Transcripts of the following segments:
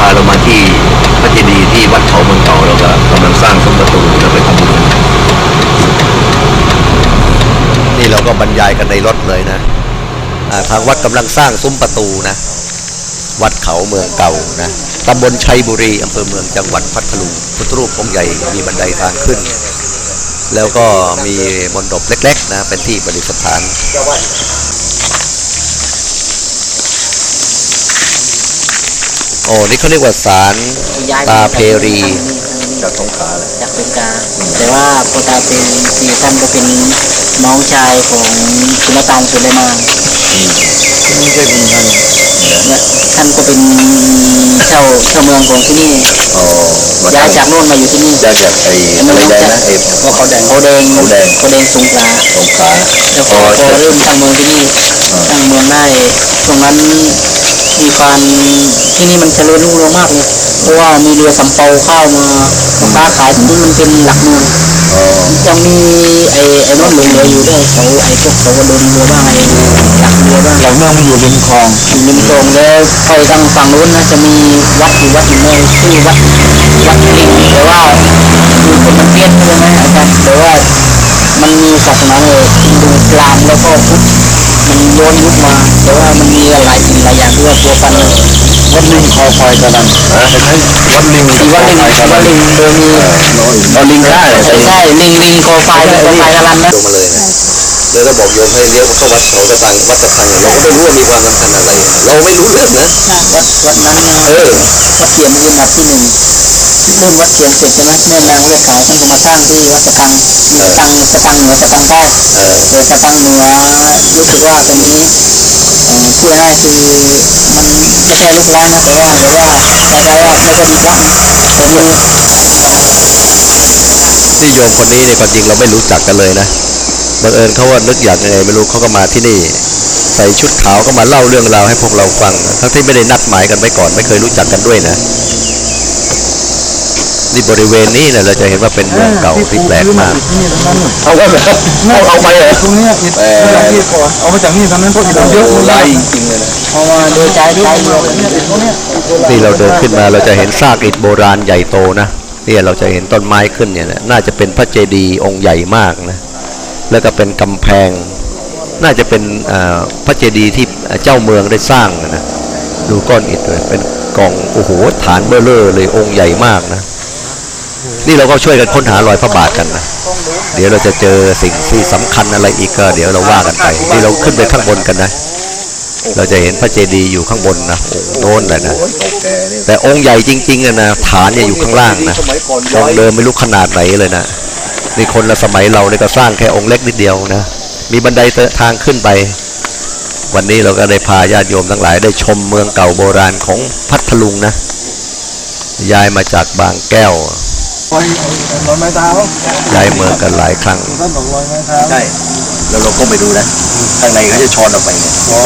พาเรามาที่พระเจดีย์ที่วัดเขาเมืองเก่าแล้วก็กำลังสร้างซุ้มประตูเราไปทำบุญนนี่เราก็บรรยายกันในรถเลยนะทางวัดกำลังสร้างซุ้มประตูนะ วัดเขาเมืองเก่านะตำบลชัยบุรีอำเภอเมืองจังหวัดพัทลุงพุทธรูปองค์ใหญ่มีบันไดทางขึ้น แล้วก็มีมณฑปเล็ก ๆ นะเป็นที่ประดิษฐาน อ้นี่เขาเรียกว่าศาลย้ายตาเพรีจากสงขลาจากสงขลาแต่ว่าโปตาเพรีท่านก็เป็นน้องชายของสุลต่านสุเลมาน ไม่ใช่คุณท่านและท่านก็เป็นเจ้าเจ้าเมืองของที่นี่อ๋อย้ายจากโน่นมาอยู่ที่นี่ย้ายจากไอ้อะไรแดงนะไอ้เพราะเขาแดงเขาแดงเขาแดงเขาแดงสงขลาสงขลาแล้วพอพอเริ่มตั้งเมืองที่นี่ตั้งเมืองได้ช่วงนั้นมีความที่นี่มันเจริญรุ่งเรืองมากเลยเพราะว่ามีเรือสำเภาเข้ามาค้าขายที่นี่มันเป็นหลักเมืองอ๋อยังมีไอ้ไอ้นั่นหลงเหลืออยู่ด้วยเขาไอ้พวกเขาก็เดินเรือบ้างไอ้หลักเรางหลังเมืองมันอยู่ริมคลองอยู่ริมคลองแล้วไปทางฝั่งนู้นนะจะมีวัดอยู่วัดหนึ่งเลยชื่อวัดวัดลิงแต่ว่าคือคนมันเพี้ยนใช่ไหมอาจารย์แต่ว่ามันมีศาสนาเลยฮินดูพราหมณ์แล้วก็พุทธมันโยนยุคมาแต่ว่ามันมีหลายสิ่งหลายอย่างด้ว่าตัวกัน วัดลิงคอควายกระดันนะใช่วัดลิงที่ว่าลิงที่ว่าลิงโดยมีเอาลิงได้เหรอใช่ใช่ลิงลิงคอไฟคอไฟกระลันนะลงมาเลยนะแล้วก็บอกโยมให้เลี้ยวเข้าวัดเขาตะตังวัดตะตังเราก็ไม่รู้ว่ามีความสำคัญอะไร เราไม่รู้เรื่องนะวัดวัดนั้นนะเออวัดเทียนเป็นวัดที่หนึ่งเริ่มวัดเทียนเสร็จใช่ไหมแม่นางเลือดขาวท่านก็มาสร้างที่วัดตะตังมีตะตังตะตังเหนือตะตังใต้เออโดยตะตังเหนือรู้สึกว่าตรงนี้เอ่อพูดง่ายๆคือมันไม่ใช่ลูกร้างนะแต่ว่าแต่ว่าคล้ายๆว่าไม่ก็มีพระแต่มีที่โยมคนนี้เนี่ยความจริงเราไม่รู้จักกันเลยนะบังเอิญเขาว่านึกอยากยังไงไม่รู้เขาก็มาที่นี่ ใส่ชุดขาวก็มาเล่าเรื่องราวให้พวกเราฟังทั้งที่ไม่ได้นัดหมายกันไว้ก่อน ไม่เคยรู้จักกันด้วยนะ นี่บริเวณนี้เนี่ยเราจะเห็นว่าเป็นเมืองเก่าที่แปลกมากที่นี่ทั้งนั้นเอาว่าเอาเอาไปเหรอตรงนี้อิฐอิฐก่อนเอามาจากนี่ทั้งนั้นเพราะอิฐเยอะไล่จริงเลยนะเพราะว่าโดยใช้ใช้เรือแบบนี้อิฐพวกเนี้ยนี่เราเดินขึ้นมาเราจะเห็นซากอิฐโบราณใหญ่โตนะเนี่ยเราจะเห็นต้นไม้ขึ้นเนี่ยนะน่าจะเป็นพระเจดีย์องค์ใหญ่มากนะแล้วก็เป็นกำแพง น่าจะเป็นอ่าพระเจดีย์ที่เจ้าเมืองได้สร้างนะดูก้อนอิฐเลยเป็นกองโอ้โหฐานเบลเลอร์เลยองค์ใหญ่มากนะ นี่เราก็ช่วยกันค้นหารอยพระบาทกันนะเดี๋ยวเราจะเจอสิ่งที่สำคัญอะไรอีกก็เดี๋ยวเราว่ากันไปนี่เราขึ้นไปข้างบนกันนะ เราจะเห็นพระเจดีย์อยู่ข้างบนนะองค์โน้นแหละนะแต่องค์ใหญ่จริงๆนะฐานเนี่ยอยู่ข้างล่างนะองค์เดิมไม่รู้ขนาดไหนเลยนะนี่คนละสมัยเราเนี่ยก็สร้างแค่องค์เล็กนิดเดียวนะมีบันไดทางขึ้นไป วันนี้เราก็ได้พาญาติโยมทั้งหลาย ได้ชมเมืองเก่าโบราณของพัทลุงนะย้ายมาจากบางแก้ว ร้อยร้อยไม้เท้าย้ายเมืองกันหลายครั้งท่านบอกร้อยไม้เท้าใช่แล้วเราก็ไปดูนะข้างในเขาจะช้อนออกไปเนี่ยอ๋อ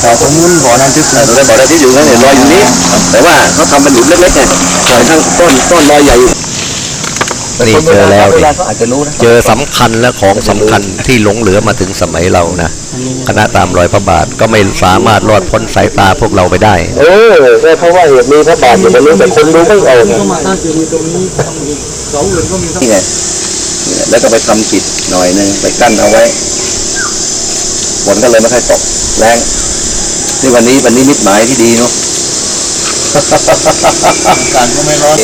แต่ตรงนู้นบ่อน้ำทิพย์เราได้บอกได้ที่อยู่นั่นเนี่ยลอยอยู่นี้แต่ว่าเขาทำเป็นหลุมเล็กๆไงปล่อยทั้งต้นต้นลอยใหญ่อยู่ นี่เจอแล้วดิอาจจะรู้นะเจอสำคัญและของสำคัญที่หลงเหลือมาถึงสมัยเรานะคณะตามรอยพระบาทก็ไม่สามารถรอดพ้นสายตาพวกเราไปได้ เออก็เพราะว่าเหตุมีพระบาทอยู่ตรงนี้แต่คนดูไม่เอาไงก็มาตั้งอยู่ตรงนี้เสาอื่นก็มีทั้งนี่ไงแล้วก็ไปทำกิจหน่อยหนึงไปกั้นเอาไว้ฝนก็เลยไม่ค่อยตกแรงนี่วันนี้วันนี้มิตหมายที่ดีเนาะ การก็ไม่ร้อน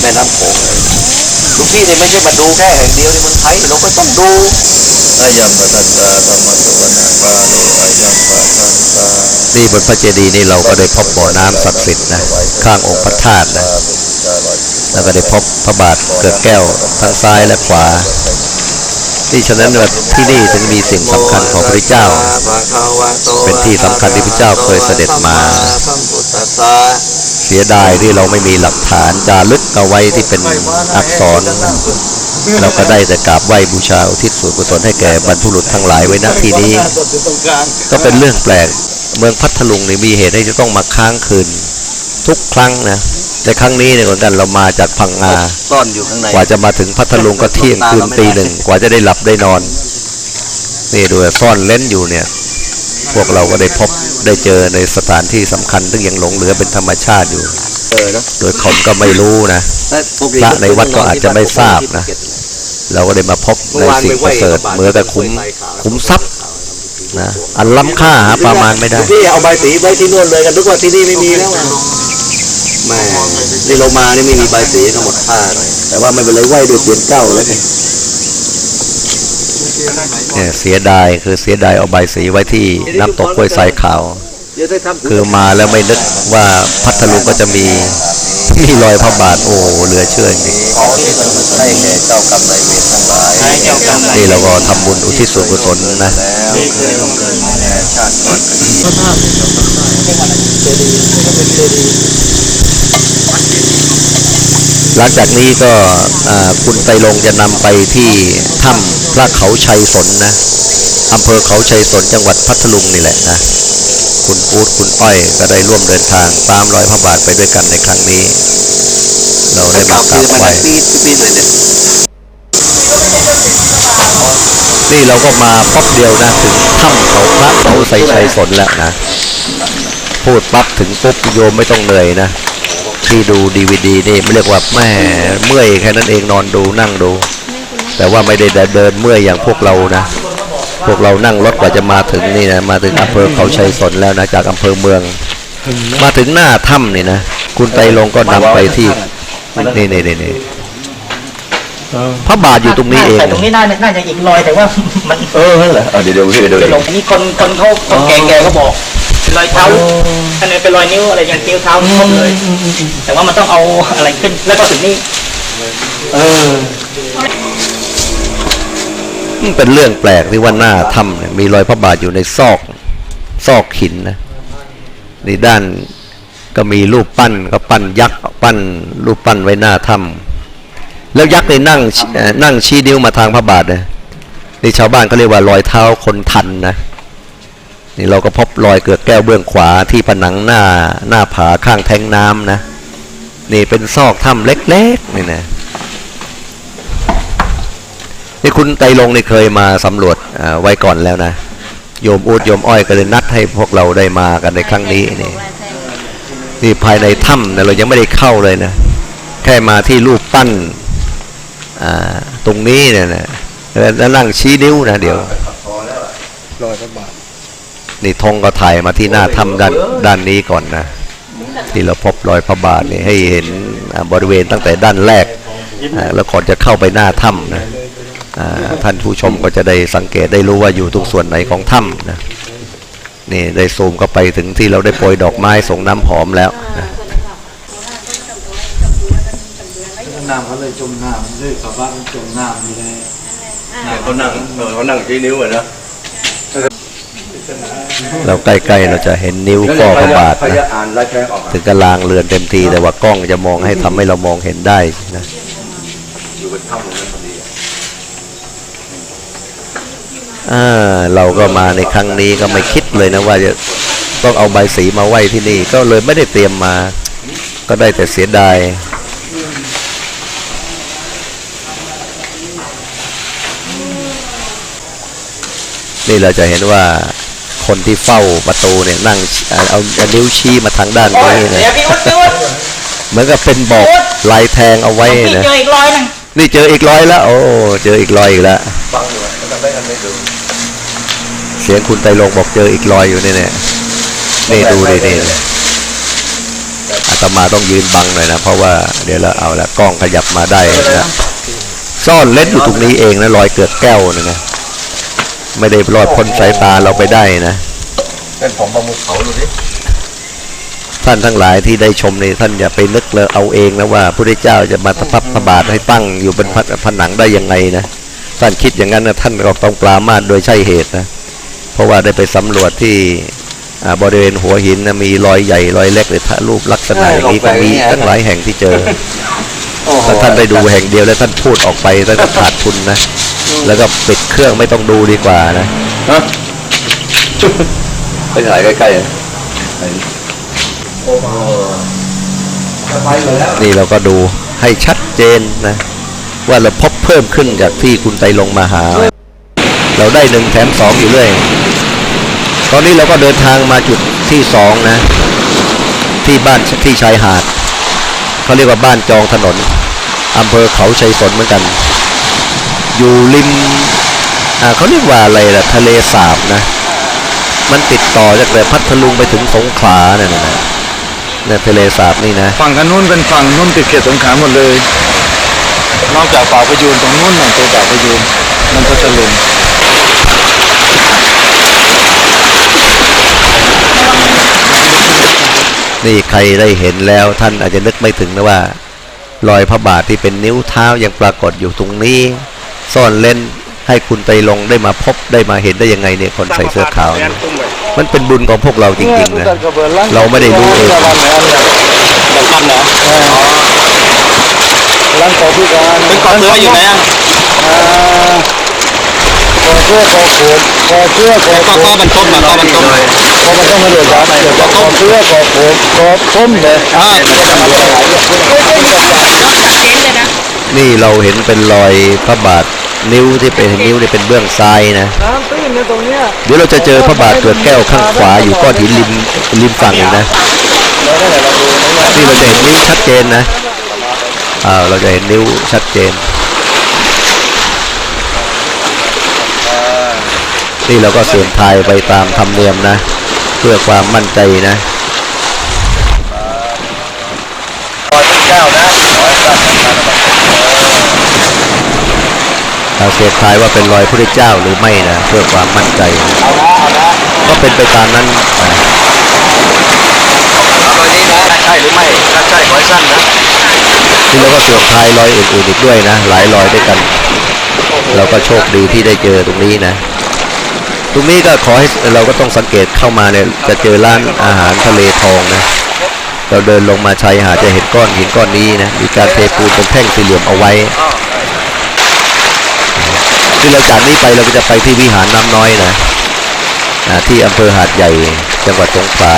แม่น้ำโขงเลยลูกพี่เนี่ยไม่ใช่มาดูแค่แห่งเดียวในเมืองไทยเราก็ต้องดูอายัมปตันตาธรรมสุวรรณปาโนอายัมปตันตานี่บนพระเจดีย์นี่เราก็ได้พบบ่อน้ำศักดิ์สิทธิ์นะข้างองค์พระธาตุนะแล้วก็ได้พบพระบาทเกิดแก้วทั้งซ้ายและขวาที่ฉะนั้นว่าที่นี่ถึงมีสิ่งสำคัญของพระเจ้า เป็นที่สำคัญที่พระเจ้าเคยเสด็จมา เสียดายที่เราไม่มีหลักฐานจารึกเอาไว้ที่เป็นอักษร เราก็ได้แต่กราบไหว้บูชาอุทิศส่วนกุศลให้แก่บรรพบุรุษทั้งหลายไว้ณที่นี้ ก็เป็นเรื่องแปลกเมืองพัทลุงนี่มีเหตุให้จะต้องมาค้างคืน ทุกครั้งนะแต่ครั้งนี้เนี่ยเหมือนกันเรามาจากพังงาซ่อนอยู่ข้างในกว่าจะมาถึงพัทลุงก็เที่ยงคืนตีหนึ่งกว่าจะได้หลับได้นอนนี่ดูซ่อนเล้นอยู่เนี่ย พวกเราก็ได้พบได้เจอในสถานที่สำคัญซึ่งยังหลงเหลือเป็นธรรมชาติอยู่โดยคนก็ไม่รู้นะพระในวัดก็อาจจะไม่ทราบนะ เราก็ได้มาพบในสิ่งประเสริฐเหมือนกับคุ้มคุ้มทรัพย์นะอันล้ำค่าหาประมาณไม่ได้พี่เอาใบสีไว้ที่นู่นเลยกันทุกว่าที่นี่ไม่มีแล้วอะแม่นี่เรามานี่ไม่มีใบสีก็หมดค่าเลยแต่ว่าไม่เป็นไรไหวด้วยเสียงเก้าแล้วไง เนี่ยเสียดายคือเสียดายเอาใบสีไว้ที่น้ำตกห้วยทรายขาวเดี๋ยวได้ทำคือมาแล้วไม่นึกว่าพัทลุงก็จะมีมีรอยพระบาทโอ้โหเหลือเชื่อจริงขอที่มันให้แก่เจ้ากรรมนายเวรทั้งหลายให้เจ้ากรรมนายนี่เราก็ทำบุญอุทิศส่วนกุศลนะแล้วเคยต้องเกิดมาแน่ชาติก่อน หลังจากนี้ก็อ่าคุณไตรลงค์จะนำไปที่ถ้ำพระเขาชัยสนนะอำเภอเขาชัยสนจังหวัดพัทลุงนี่แหละนะคุณอู๊ดคุณอ้อยก็ได้ร่วมเดินทางตามรอยพระบาทไปด้วยกันในครั้งนี้ เราได้มากราบไหว้ปีปีเลยเนี่ยนี่เราก็มาป๊บเดียวนะถึงถ้ำเขาพระเขาใสชัยสนแล้วนะพูดปั๊บถึงปุ๊บโยมไม่ต้องเหนื่อยนะ ที่ดูดีวดีนี่ไม่เรียกว่าแม่เมื่อยแค่นั้นเองนอนดูนั่งดู แต่ว่าไม่ได้เดินเมื่อยอย่างพวกเรานะ พวกเรานั่งรถกว่าจะมาถึงนี่นะมาถึงอำเภอเขาชัยสนแล้วนะจากอำเภอเมือง มาถึงหน้าถ้ำนี่นะคุณไตรลงค์ก็นำไปที่นี่นี่นี่นี่พระบาทอยู่ตรงนี้เองแต่ตรงนี้น่าน่าจะอีกรอยแต่ว่ามันเออนั่นเหรอเดี๋ยวเดี๋ยวพี่เดี๋ยวไปเดี๋ยวลงอันนี้คนคนเขาคนแก่ๆเขาบอก เป็นรอยเท้าอันนี้เป็นรอยนิ้วอะไรอย่างนิ้วเท้าครบเลย แต่ว่ามันต้องเอาอะไรขึ้น แล้วก็ถึงนี่เออมันเป็นเรื่องแปลกที่ว่าหน้าถ้ำเนี่ยมีรอยพระบาทอยู่ในซอกซอกหินนะในด้านก็มีรูปปั้นก็ปั้นยักษ์ปั้นรูปปั้นไว้หน้าถ้ำแล้วยักษ์ในนั่งเอ่อนั่งชี้นิ้วมาทางพระบาทนะนี่ชาวบ้านเขาเรียกว่ารอยเท้าคนทันนะ นี่เราก็พบรอยเกลือกแก้วเบื้องขวาที่ผนังหน้าหน้าผาข้างแทงน้ำนะ นี่เป็นซอกถ้ำเล็กๆนี่นะนี่คุณไตรลงค์นี่เคยมาสำรวจไว้ก่อนแล้วนะโยมอูดโยมอ้อยก็เลยนัดให้พวกเราได้มากันในครั้งนี้นี่นี่ภายในถ้ำนะเรายังไม่ได้เข้าเลยนะ แค่มาที่รูปปั้นตรงนี้เนี่ยนะแล้วนั่งชี้นิ้วนะเดี๋ยวรอยพระบาท นี่ธงก็ถ่ายมาที่หน้าถ้ำด้านด้านนี้ก่อนนะ ที่เราพบรอยพระบาทนี่ให้เห็นอ่าบริเวณตั้งแต่ด้านแรกอ่าแล้วก่อนจะเข้าไปหน้าถ้ำนะอ่าท่านผู้ชมก็จะได้สังเกตได้รู้ว่าอยู่ตรงส่วนไหนของถ้ำนะนี่ได้ซูมเข้าไปถึงที่เราได้โปรยดอกไม้ส่งน้ำหอมแล้วนะน้ำเขาเลยจมน้ำเลยชาวบ้านจมน้ำอยู่เลยเขานั่งเออเขานั่งชี้นิ้วอะนะ เราใกล้ๆเราจะเห็นนิ้วก้อพระบาทพยานะอ่านลายแทงออกมาถึงกระลางเรือนเต็มทีแต่ว่ากล้องจะมองให้ทำให้เรามองเห็นได้นะอยู่บนถ้ำตรงนั้นพอดีอ่าเราก็มาในครั้งนี้ก็ไม่คิดเลยนะว่าจะต้องเอาใบสีมาไว้ที่นี่ ก็เลยไม่ได้เตรียมมา ก็ได้แต่เสียดายนี่เราจะเห็นว่า คนที่เฝ้าประตูเนี่ยนั่งเอาเอาเอานิ้วชี้มาทางด้านนี้นะเดี๋ยวพี่อุ๊ดพี่อุ๊ดเหมือนกับเป็นบอกลายแทงเอาไว้พี่นะเจออีกรอยหนึงนี่เจออีกร้อยแล้ว โอ้เจออีกร้อยอีกแล้วฟังอยู่อะมันได้กันไม่ดูเสียงคุณไตรลงค์บอกเจออีกรอยอยู่นี่เนี่ยนี่ดูดินี่อาตมาต้องยืนบังหน่อยนะเพราะว่าเดี๋ยวเราเอาละกล้องขยับมาได้นะซ่อนเล่นอยู่ตรงนี้เองนะรอยเกิดแก้วนะนะ ไม่ได้รอดพ้นสายตาเราไปได้นะเป็นผมประมุขเขาดูดิท่านทั้งหลายที่ได้ชมนี่ท่านอย่าไปนึกเลยเอาเองนะว่าพระพุทธเจ้าจะมาตะพับพระบาทให้ตั้งอยู่บนผนังได้ยังไงนะท่านคิดอย่างนั้นนะท่านก็ต้องปรามาสโดยใช่เหตุนะเพราะว่าได้ไปสำรวจที่อ่าบริเวณหัวหินนะมีรอยใหญ่รอยเล็กหรือทะรูปลักษณะอย่างนี้ก็มีตั้งหลายแห่งที่เจอโอ้โหถ้าท่านได้ดูแห่งเดียวแล้วท่านพูดออกไปท่านก็ขาดทุนนะ แล้วก็ปิดเครื่องไม่ต้องดูดีกว่านะฮะไปถ่ายใกล้ๆอะไหนโอ้โหนี่เราก็ดูให้ชัดเจนนะ ว่าเราพบเพิ่มขึ้นจากที่คุณไตรลงค์มาหา เราได้หนึ่งแถมสองอยู่เรื่อยตอนนี้เราก็เดินทางมาจุดที่สองนะ ที่บ้านที่ชายหาดเขาเรียกว่าบ้านจองถนนอำเภอเขาชัยสนเหมือนกัน อยู่ริมอ่าเขาเรียกว่าอะไรล่ะทะเลสาบนะ มันติดต่อจากแต่พัทลุงไปถึงสงขลาเนี่ยนะเนี่ยทะเลสาบนี่นะฝั่งกันนู้นเป็นฝั่งนู้นติดเขตสงขลาหมดเลย นอกจากป่าพยูนตรงนู้นน่ะตัวป่าพยูนมันก็จะลงนี่ใครได้เห็นแล้วท่านอาจจะนึกไม่ถึงนะว่า รอยพระบาทที่เป็นนิ้วเท้ายังปรากฏอยู่ตรงนี้ ซ่อนเล่นให้คุณไปลงได้มาพบได้มาเห็นได้ยังไงเนี่ยคนใส่เสื้อขาวเนี่ยมันเป็นบุญของพวกเราจริงๆนะเราไม่ได้รู้เองกันเหรอร้านของพี่การเป็นกอเสืออยู่ไหนอะคอเสื้อคอโขนคอเสื้อคอก็ก็บรรทมอะก็บรรทมคอมันต้องมาเดือดร้อนเดี๋ยวคอเสื้อคอโขนคอต้มเลยอ่านี่เราเห็นเป็นรอยพระบาท นิ้วที่เป็นนิ้วที่เป็นเบื้องซ้ายนะน้ำตื้นในตรงเนี้ยเดี๋ยวเราจะเจอพระบาทเกิดแก้วข้างขวาอยู่ก้อนหินริมริมฝั่งอีกนะนี่เราจะเห็นนิ้วชัดเจนนะอ่าเราจะเห็นนิ้วชัดเจนนี่เราก็เสียงทายไปตามธรรมเนียมนะ เพื่อความมั่นใจนะ รอยพระเจ้านะ เราเสียงทายว่าเป็นรอยพระเจ้าหรือไม่นะเพื่อความมั่นใจ ก็เป็นไปตามนั้นรอยนี้นะใช่หรือไม่ถ้าใช่ขอให้สั้นนะนี่เราก็เสียงทายรอยอื่นๆอีกด้วยนะ หลายรอยด้วยกัน เราก็โชคดีที่ได้เจอตรงนี้นะตรงนี้ก็ขอให้เราก็ต้องสังเกตเข้ามาเนี่ยจะเจอร้านอาหารทะเลทองนะเราเดินลงมาชายหาดจะเห็นก้อนหินก้อนนี้นะมีการเทปูนเป็นแท่งสี่เหลี่ยมเอาไว้ ที่เราจากนี้ไปเราก็จะไปที่วิหารน้ำน้อยนะที่อำเภอหาดใหญ่จังหวัดสงขลา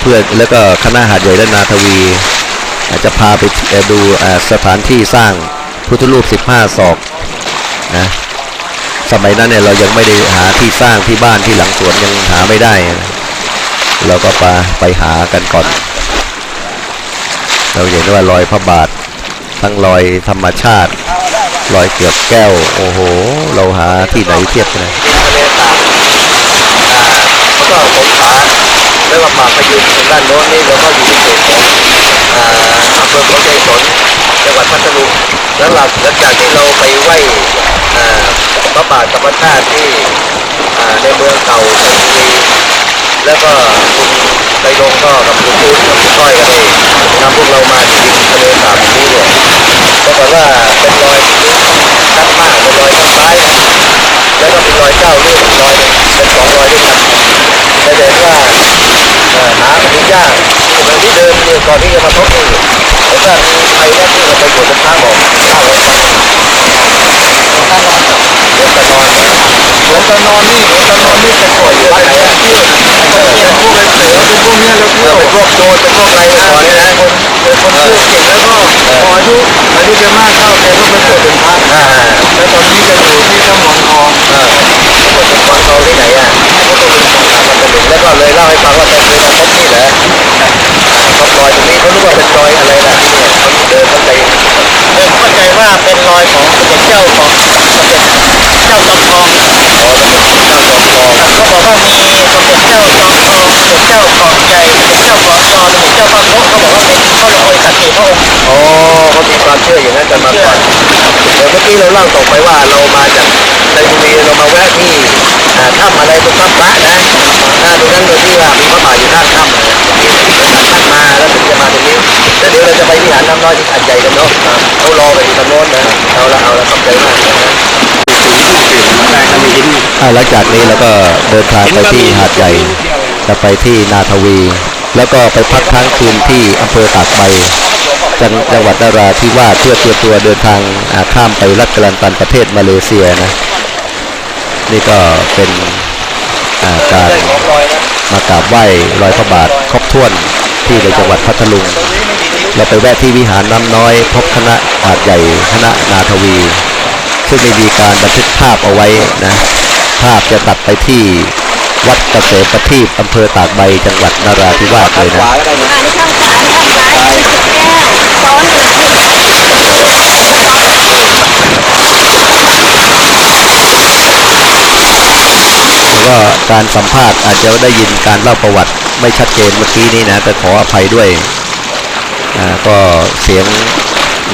เพื่อแล้วก็คณะหาดใหญ่และนาทวีอาจจะพาไปดูสถานที่สร้างพุทธรูป 15 ศอกนะสมัยนั้นเนี่ยเรายังไม่ได้หาที่สร้างที่บ้านที่หลังสวนยังหาไม่ได้ เราก็ไปไปหากันก่อน เราเห็นว่ารอยพระบาททั้งรอยธรรมชาติ รอยเกือบแก้ว โอ้โห เราหาที่ไหนเทียบกันนะทะเลสาบอ่าแล้วก็สงขลาแล้วก็ป่าพยูนทางด้านโน้นนี่เราก็อยู่ในเขตของอำเภอเขาใจสนจังหวัดพัทลุงแล้วหลังหลังจากที่เราไปไหว้อ่าพระบาทธรรมชาติที่ในเมืองเก่าชลบุรี แล้วก็คุณไตรงก็กับคุณจูนกับคุณก้อยก็ได้นำพวกเรามาที่ริมทะเลสาบนี้เนี่ยปรากฏว่าเป็นรอยชัดมากเป็นรอยข้างซ้ายนะแล้วก็เป็นรอยเก้าลูกรอยเป็นสองรอยด้วยกันแสดงว่าหาไม่ยากเหมือนที่เดิมเนี่ยก่อนที่จะมาพบนี่แต่ถ้ามีใครว่าที่เราไปอยู่บนทางบอกเล่าให้ฟังเดี๋ยวจะนอนนะเหมือน ตอนอนนี่เหมือนตอนนอนนี่จะปล่อยอยู่ไหนไหนอะอะเป็นพวกเป็นเสือเป็นพวกเนี้ยแล้วเอเที่ยอวเป็นพวกโจรเป็นพวกอะไรนะก่อนนี่ยนะคนเป็นคนพูดเก่งแล้วก็พออายุอายุจะมากเข้าแกก็ไปเกิดเป็นพระแล้วตอนนี้จะอยู่ที่ถ้ำหนองทองเกิดเป็นคนเขาที่ไหนอะ ก็ต้องเป็นคนทางมันเป็นหนึ่งแล้วก็เลยเล่าให้ฟังว่าแกเคยมาพบนี่แหละพบรอยตรงนี้เขารู้ว่าเป็นรอยอะไรล่ะที่เนี่ยเขาเดินเข้าใจผมเข้าใจว่าเป็นรอยของสมเด็จเจ้าของสมเด็จเจ้าจอมทองอ๋อเป็นเจ้าจอมทองเขาบอกว่ามีสมเด็จเจ้าจอมทองสมเด็จเจ้าของใหญ่สมเด็จเจ้าขอจอสมเด็จเจ้าพระโคเขาบอกว่าเป็นพระลอยสักกี่พระองค์อ๋อเขามีความเชื่ออย่างนั้นกันมาก่อนเดี๋ยวเมื่อกี้เราเล่าต่อไปว่าเรามาจากในบุรีเรามาแวะที่ ถ้ำอะไรตรงถ้ำพระนะอ่าตรงนั้นโดยที่ว่ามีพระบาทอยู่ด้านถ้ำนะมีท่านมาแล้วถึงจะมาตรงนี้แล้วเดี๋ยวเราจะไปวิหารน้ำน้อยที่หาดใหญ่กันเนาะเขารอไปอยู่ทางโน้นนะเอาละเอาละขอบใจมากนะอ่าหลังจากนี้เราก็เดินทางไปที่หาดใหญ่จะไปที่นาทวี แล้วก็ไปพักค้างคืนที่อำเภอตากใบจังจังหวัดนราธิวาสเพื่อเตรียมตัวเดินทางข้ามไปรัฐกรันตันประเทศมาเลเซียนะ นี่ก็เป็นการมากราบไหว้รอยพระบาทครบถ้วนที่ในจังหวัดพัทลุงเราไปแวะที่วิหารน้ำน้อย พบคณะหาดใหญ่คณะนาทวี ซึ่งได้มีการบันทึกภาพเอาไว้นะภาพจะตัดไปที่วัดเกษมประทีปอำเภอตากใบจังหวัดนราธิวาสเลยขนะ วาก็ได้นะ อันนี้ข้างขวาข้างซ้ายเป็นแก้วซ้อนหนึ่ง แล้ วก็การสัมภาษณ์อาจจะได้ยินการเล่าประวัติไม่ชัดเจนเมื่อกี้นี้นะก็ขออภัยด้วยอ่าก็เสียง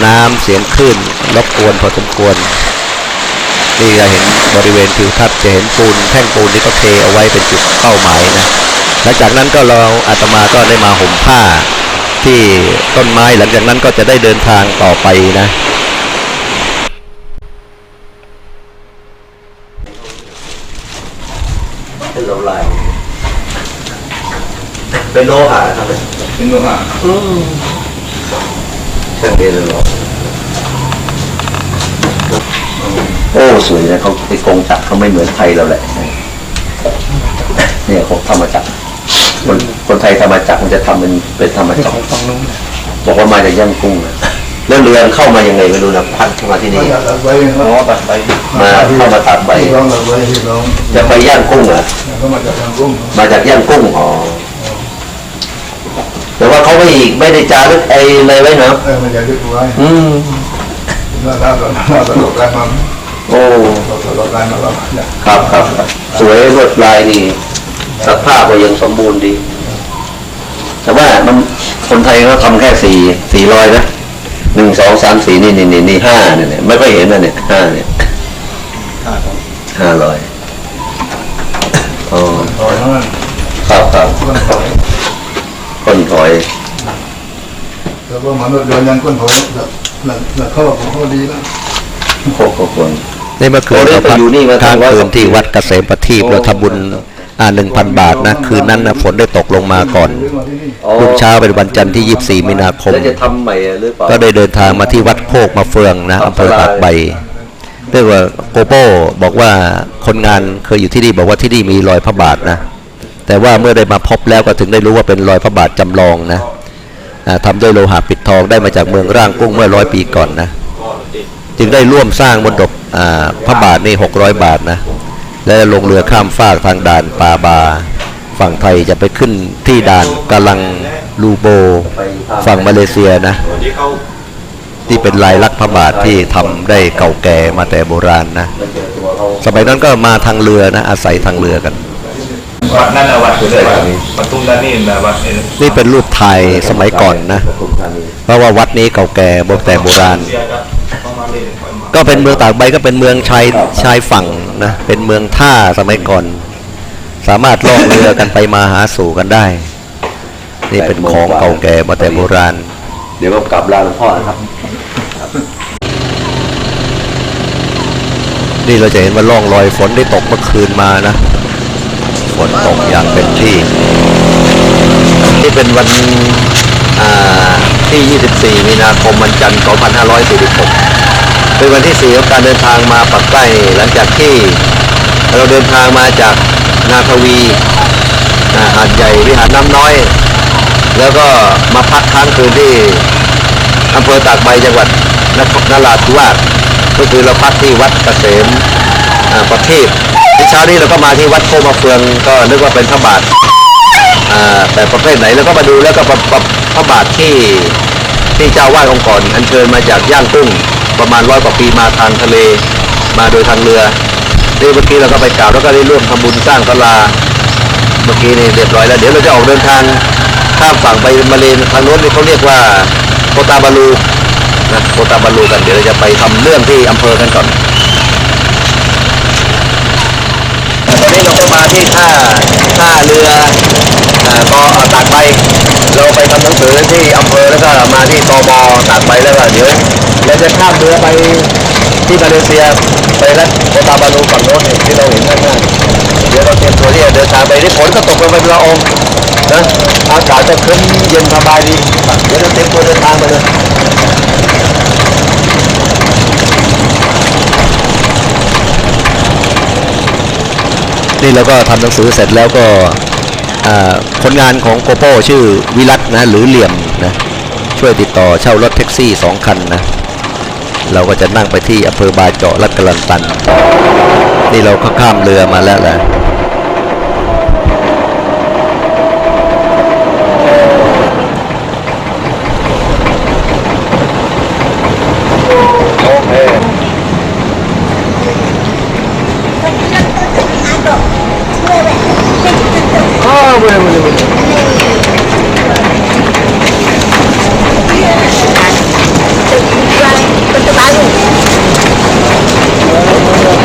น้ำเสียงคลื่นรบกวนพอสมควรนี่จะเห็นบริเวณทิวทัศน์จะเห็นปูนแท่งปูนที่เขาเทเอาไว้เป็นจุดเป้าหมายนะหลังจากนั้นก็เราอาตมาก็ได้มาห่มผ้าที่ต้นไม้หลังจากนั้นก็จะได้เดินทางต่อไปนะ เป็นโลลาย เป็นโลหะครับเป็นโลหะเครื่องเรียนเลยเหรอโอ้สวยนะเขาไอ้กงจักรเขาไม่เหมือนไทยเราแหละเนี่ยเขาทำมาจากคนคนไทยทำมาจากรมันจะทำเป็นเป็นธรรมจักรบอกว่ามาจากย่างกุ้งนะแล้วเรือเข้ามายังไงไม่รู้นะพัดเข้ามาที่นี่ตัดใบอ๋อตัดใบมาเข้ามาตัดใบที่ร้องตัดใบที่ร้องจะไปย่างกุ้งเหรอก็มาจากทางกุ้งมาจากย่างกุ้งอ๋อ แต่ว่าเขาไม่ไม่ได้จารึกไอ้อะไรไว้เนาะเออมาจากที่กูไว้อืมเราเราเราตลกกันมาโอ้เราตลกกันมาเราครับครับครับสวยลวดลายนี่สภาพก็ยังสมบูรณ์ดี แต่ว่ามันคนไทยเขาทำแค่สี่สี่รอยนะหนึ่งสองสามสี่นี่นี่นี่นี่ห้าเนี่ยเนี่ยไม่ค่อยเห็นนะเนี่ยห้าเนี่ยห้ารอยอ๋อต่อยนั่นครับครับ ก้นถอยคนถอยแล้วก็มนุษย์เดินยังก้นถอยแบบแบบเขาบอกผมเขาดีนะโคกคนในเมื่อคืนโอ้ได้เราไปพักอยู่นี่มาค้างตั้งร้อยคืกนว่าที่ปีวัดเกษมประทีปเราทำบุญอ่าหนึ่งพันบาทนะ คืนนั้นนะฝนได้ตกลงมาก่อนมาที่นี่อ๋อรุ่งเช้าเป็นวันจันทร์ที่ 24 มีนาคมแล้วจะทำใหม่หรือเปล่าก็ได้เดินทางมาที่วัดโคกมาเฟืองนะอำเภอตากใบเรียกว่าโกโป้บอกว่าคนงานเคยอยู่ที่นี่บอกว่าที่นี่มีรอยพระบาทนะ แต่ว่าเมื่อได้มาพบแล้วก็ถึงได้รู้ว่าเป็นรอยพระบาทจำลองนะอ่าทำด้วยโลหะปิดทองได้มาจากเมืองร่างกุ้งเมื่อร้อยปีก่อนนะจึงได้ร่วมสร้างมนดบพระบาทนี่600บาทนะและลงเรือข้ามฟากทางด่านปาบา ฝั่งไทยจะไปขึ้นที่ด่านกาลังลูโบ ฝั่งมาเลเซียนะ ที่เป็นลายลักษณ์พระบาทที่ทำได้เก่าแก่มาแต่โบราณนะ สมัยนั้นก็มาทางเรือนะอาศัยทางเรือกัน วัดนั่นแหละวัดคือเลยวัดตุ้มด้านนี่นะวัดเอ็นนี่เป็นรูปถ่ายสมัยก่อนนะเพราะว่าวัดนี้เก่าแก่โบแต่โบราณเสียครับประมาณนี้ประมาณ ก็เป็นเมืองตากใบก็เป็นเมืองชายชายฝั่งนะเป็นเมืองท่าสมัยก่อน สามารถล่องเรือกันไปมาหาสู่กันได้ นี่เป็นของเก่าแก่มาแต่โบราณ เดี๋ยวก็กลับลาหลวงพ่อนะครับนี่เราจะเห็นว่าร่องรอยฝนได้ตกเมื่อคืนมานะ ฝนตกอย่างเต็มที่นี่เป็นวันที่ 24 มีนาคมวันจันทร์ 2546 เป็นวันที่ 4 ของการเดินทางมาปักใต้หลังจากที่เราเดินทางมาจากนาทวีหาดใหญ่วิหารน้ำน้อย แล้วก็มาพักค้างคืนที่อำเภอตากใบจังหวัดนครนราธิวาสก็คือเราพักที่วัดเกษมประทีปที่ เช้านี้เราก็มาที่วัดโคมาเฟืองก็นึกว่าเป็นพระบาทอ่าแต่ประเภทไหนเราก็มาดูแล้วก็พระพระพระบาทที่ที่เจ้าวาดองค์ก่อนอัญเชิญมาจากย่างกุ้งประมาณร้อยกว่าปีมาทางทะเลมาโดยทางเรือนี่เมื่อกี้เราก็ไปกราบแล้วก็ได้ร่วมทำบุญสร้างศาลาเมื่อกี้นี่เรียบร้อยแล้วเดี๋ยวเราจะออกเดินทางข้ามฝั่งไปมาเลนทางโน้นนี่เขาเรียกว่าโคตาบาลูนะโคตาบาลูกันเดี๋ยวเราจะไปทำเรื่องที่อำเภอกันก่อน ตอนนี้เราก็มาที่ท่าท่าเรืออ่าก็ตากใบเราไปทำหนังสือที่อำเภอแล้วก็มาที่ตมตากใบแล้วก็เดี๋ยวเราจะข้ามเรือไปที่มาเลเซียไปรัฐโคตาบาลูฝั่งโน้นที่เราเห็นข้างหน้าเดี๋ยวเราเตรียมตัวที่จะเดินทางไปที่ฝนก็ตกลงไปเป็นละอองนะอากาศจะครึ้มเย็นสบายดีเดี๋ยวเราเตรียมตัวเดินทางไปเลย นี่เราก็ทำหนังสือเสร็จแล้วก็ผลงานของโกโป้ชื่อวิรัตนะหรือเหลี่ยมนะช่วยติดต่อเช่ารถแท็กซี่สองคันนะเราก็จะนั่งไปที่อำเภอบาเจาะรัดกะลันตัน นี่เราก็ข้ามเรือมาแล้วแหละ โอเค Ah, boleh, boleh, boleh.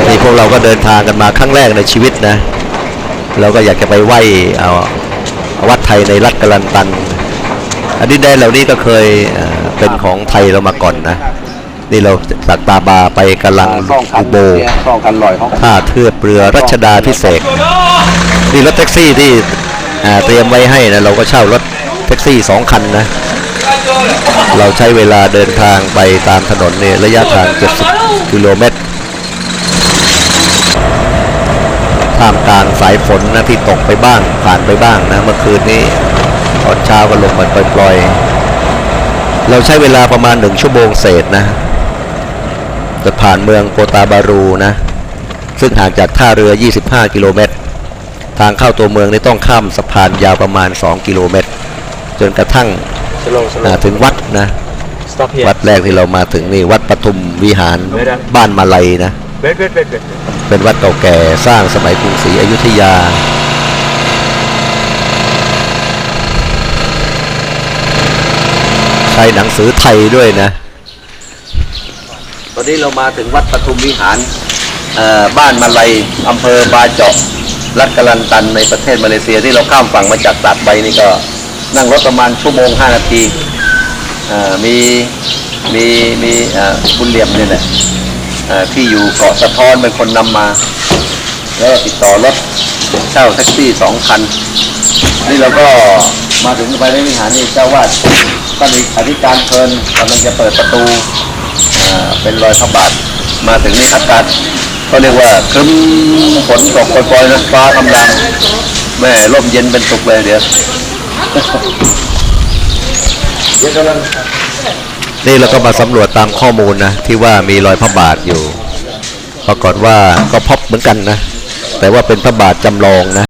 นี่พ วกเราก็เดินทางกันมาครั้งแรกในชีวิตนะเราก็อยากจะไปไหว้เอาวัดไทยในรัฐกะลันตัน อันดินแดนเหล่านี้ก็เคยเอ่อเป็นของไทยเรามาก่อนนะ นี่เราสักตาบาไปกำลังสองคัอุนโบเนี่ยสองคันลอยของท่าเทียบเรือรัชดาพิเศษกนี่รถแท็กซี่ที่อ่าเตรียมไว้ให้นะเราก็เช่ารถแท็กซี่สองคันนะ เราใช้เวลาเดินทางไปตามถนนเนี่ยระยะทาง 70 กิโลเมตร ท่ามกลางสายฝนนะที่ตกไปบ้างผ่านไปบ้างนะเมื่อคืนนี้ตอนเช้าก็ลงมาปล่อยๆ เราใช้เวลาประมาณหนึ่งชั่วโมงเศษนะจะผ่านเมืองโกตาบารูนะ ซึ่งห่างจากท่าเรือ 25 กิโลเมตร ทางเข้าตัวเมืองนี่ต้องข้ามสะพานยาวประมาณ 2 กิโลเมตร จนกระทั่ง slow อ่าถึงวัดนะ stop here วัดแรกที่เรามาถึงนี่วัดปทุมวิหารบ้านมาลัยนะ wait wait wait wait เป็นวัดเก่าแก่สร้างสมัยกรุงศรีอยุธยา ใช้หนังสือไทยด้วยนะ ตอนนี้เรามาถึงวัดปทุมวิหารเอ่อบ้านมาลัยอำเภอบาเจาะรัฐกะลันตันในประเทศมาเลเซียที่เราข้ามฝั่งมาจากตาดใบนี่ก็นั่งรถประมาณชั่วโมง 5 นาทีเอ่อมีมีมีเอ่อบุญเหลี่ยมเนี่ยแหละเอ่อ ที่อยู่เกาะสะท้อนเป็นคนนำมา แล้วติดต่อรถเช่าแท็กซี่สองคัน นี่เราก็มาถึงไปในวิหารนี่เจ้าวาดท่านอธิการเพลินกำลังจะเปิดประตูเป็นรอยพระบาทมาถึงนี่อากาศก็เรียกว่าครึ้มฝนตกปล่อยๆนะฟ้ากำลังแม่ร่มเย็นเป็นสุขเลยเดี๋ยว นี่เราก็มาสำรวจตามข้อมูลนะที่ว่ามีรอยพระบาทอยู่ปรากฏว่าก็พบเหมือนกันนะแต่ว่าเป็นพระบาทจำลองนะ